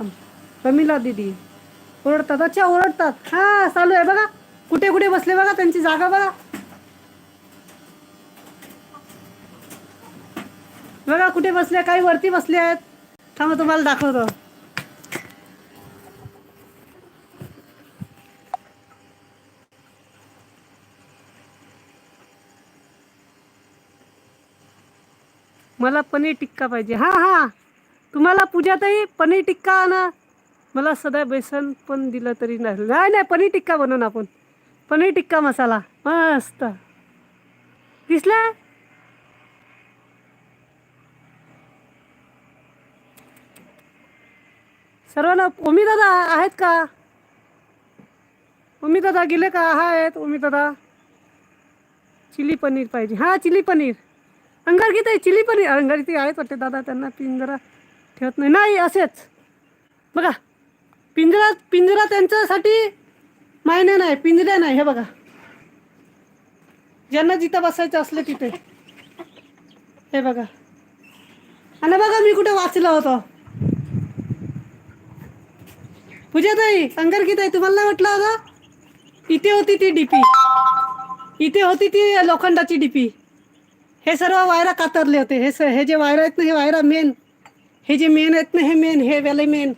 थांब. प्रमिला दिदी ओरडतात अच्छा ओरडतात. हा चालू आहे बघा. कुठे कुठे बसले बघा त्यांची जागा बघा. बघा कुठे बसले काही वरती बसले आहेत. थांबा तुम्हाला दाखवतो. मला पनीर टिक्का पाहिजे. हा हा. तुम्हाला पूजाताई पनीर टिक्का आणा. मला सदा बेसन पण दिलं तरी नाही. नाही नाही पनीर टिक्का बनवू ना आपण. पनीर टिक्का मसाला. मस्त. दिसला? सर्वांना ओमी दादा आहेत का? ओमी दादा गेले का? हा आहेत ओमी दादा. चिली पनीर पाहिजे. हां चिली पनीर. अंगार किती आहे चिली पनीर. अंगार इथे आहेत वाटते दादा त्यांना पिंजरा ठेवत नाही. नाही असेच. बघा पिंजरा पिंजरा त्यांच्यासाठी मायने नाही पिंजऱ्या नाही हे बघा. ज्यांना जिथं बसायचं असलं तिथे. हे बघा. आणि बघा मी कुठे वाचलं होतं. पूजाताई अंगार किती आहे तुम्हाला नाही म्हटलं होतं इथे होती ती डीपी इथे होती ती लोखंडाची डीपी हे सर्व वायरा कातरले होते. हे स हे जे वायरा आहेत ना हे वायरा मेन हे जे मेन आहेत ना हे मेन हे वाले मेन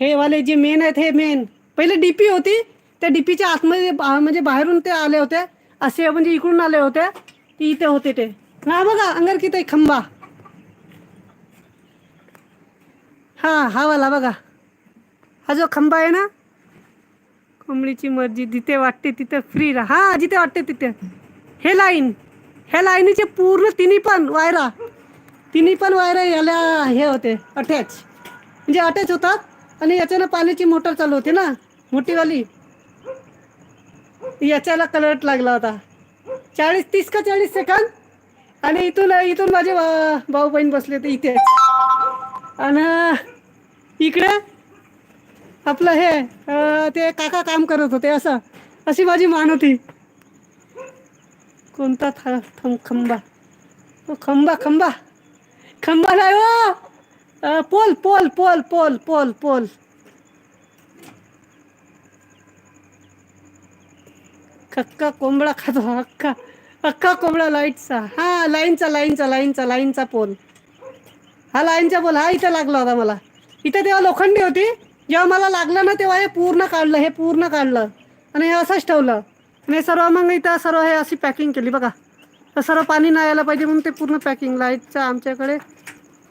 हे वाले जे मेन आहेत हे मेन पहिले डीपी होती. त्या डीपीच्या आतमध्ये बा- म्हणजे बाहेरून ते आले होते. असे म्हणजे इकडून आले होते. ती इथे होते ते. हा बघा अंगर किती आहे खंबा. हा हा वाला बघा. हा जो खंबा आहे ना कोंबडीची मर्जी जिथे वाटते तिथे फ्री राहा. हा जिथे वाटते तिथे. हे लाईन ह्या लाईनीचे पूर्ण तिन्ही पण वायरा. तिन्ही पण वायरा याला हे होते अटॅच म्हणजे अटॅच होतात आणि याच्यानं पाण्याची मोटर चालू होती ना मोठीवाली. याच्याला कलर्ट लागला होता. चाळीस तीस का चाळीस सेकंद आणि इथून इथून माझे भाऊ बहीण बसले होते इथेच आणि इकडे आपलं हे ते काका काम करत होते असं. अशी माझी मान होती. कोणता था थम खंबा. खंबा खंबा. खंबा नाही हो. Pole pole pole pole pole pole. अक्का कोंबडा खातो अक्का. अक्का कोंबडा लाईटचा. हा लाईनचा लाईनचा लाईनचा लाईनचा पोल. हा लाईनचा पोल हा इथं लागला होता मला. इथं तेव्हा लोखंडी होती. जेव्हा मला लागलं ना तेव्हा हे पूर्ण काढलं हे पूर्ण काढलं. आणि हे असंच ठेवलं. आणि हे सर्व मग इथं सर्व हे अशी पॅकिंग केली बघा. सर्व पाणी नाही यायला पाहिजे म्हणून ते पूर्ण पॅकिंग लाईटचं आमच्याकडे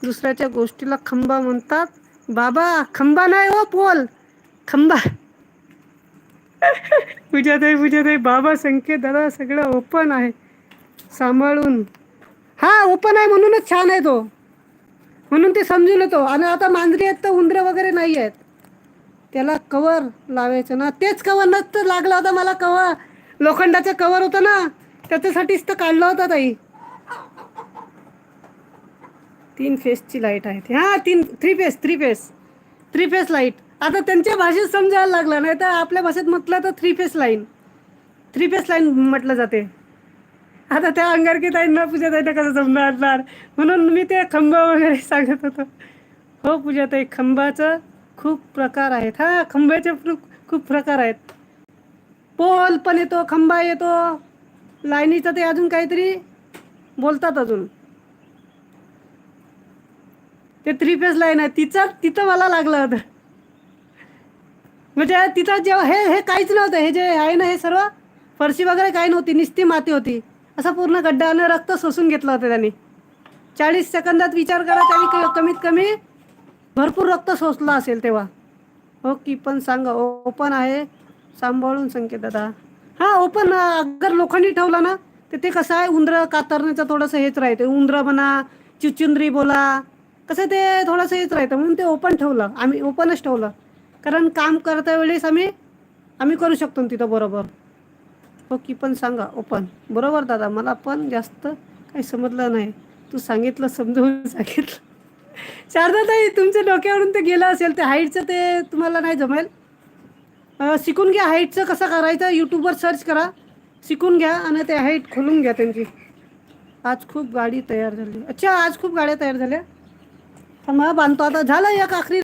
दुसऱ्याच्या गोष्टीला खंबा म्हणतात. बाबा खंबा नाही हो पोल. खंबा. पूजाताई पूजाताई बाबा संकेत दादा सगळं ओपन आहे. सांभाळून. हा ओपन आहे म्हणूनच छान आहे तो. म्हणून ते समजून येतो. आणि आता मांजरी आहेत तर उंदरे वगैरे नाही आहेत. त्याला कवर लावायचं ना. तेच कवर नसतं लागला होता मला कवर लोखंडाचं कवर होतं ना. त्याच्यासाठीच तर काढलं होतं ताई. तीन फेसची लाइट आहे ती हां तीन three phase three phase three phase light आता त्यांच्या भाषेत समजायला लागलं नाही तर आपल्या भाषेत म्हटलं तर three phase line three phase line म्हटलं जाते. आता त्या अंगारकी ताईंना पूजा ताईंना कसं समजणार? म्हणून मी ते खंबा वगैरे सांगत होतो. हो पूजा ताई खंबाचं खूप प्रकार आहेत. हां खंब्याचे खूप खूप प्रकार आहेत. पोल पण येतो खंबा येतो. लाईनीचं ते अजून काहीतरी बोलतात अजून. ते थ्री फेज लाईन आहे. तिचं तिथं मला लागलं होतं. म्हणजे तिथं जेव्हा हे हे काहीच नव्हतं. हे जे आहे ना हे सर्व फरशी वगैरे काही नव्हती. निस्ती माती होती. असा पूर्ण गड्डानं रक्त सोसून घेतलं होतं त्यांनी. चाळीस सेकंदात विचार करा त्यांनी क- कमीत कमी भरपूर रक्त सोसलं असेल तेव्हा. हो की पण सांगा ओपन आहे. सांभाळून संकेत दादा. हां ओपन अगर लोखंडी ठेवलं ना तर ते कसं आहे? उंदरं कातरण्याचं थोडंसं हेच राहते. उंदरं म्हणा चिचुंद्री बोला कसं ते थोडंसं हेच राहतं. म्हणून ते ओपन ठेवलं. आम्ही ओपनच ठेवलं. कारण काम करता वेळेस आम्ही आम्ही करू शकतो तिथं बरोबर. हो की पण सांगा ओपन बरोबर दादा मला पण जास्त काही समजलं नाही. तू सांगितलं समजवून सांगितलं. शारदाताई तुमच्या डोक्यावरून ते गेलं असेल ते हाईटचं ते तुम्हाला नाही जमेल. शिकून घ्या हाईटचं कसं करायचं यूट्यूबवर सर्च करा. शिकून घ्या आणि ते हाईट खोलून घ्या त्यांची. आज खूप गाडी तयार झाली. अच्छा आज खूप गाड्या तयार झाल्या. मग बांधतो. आता झालं एक आखरी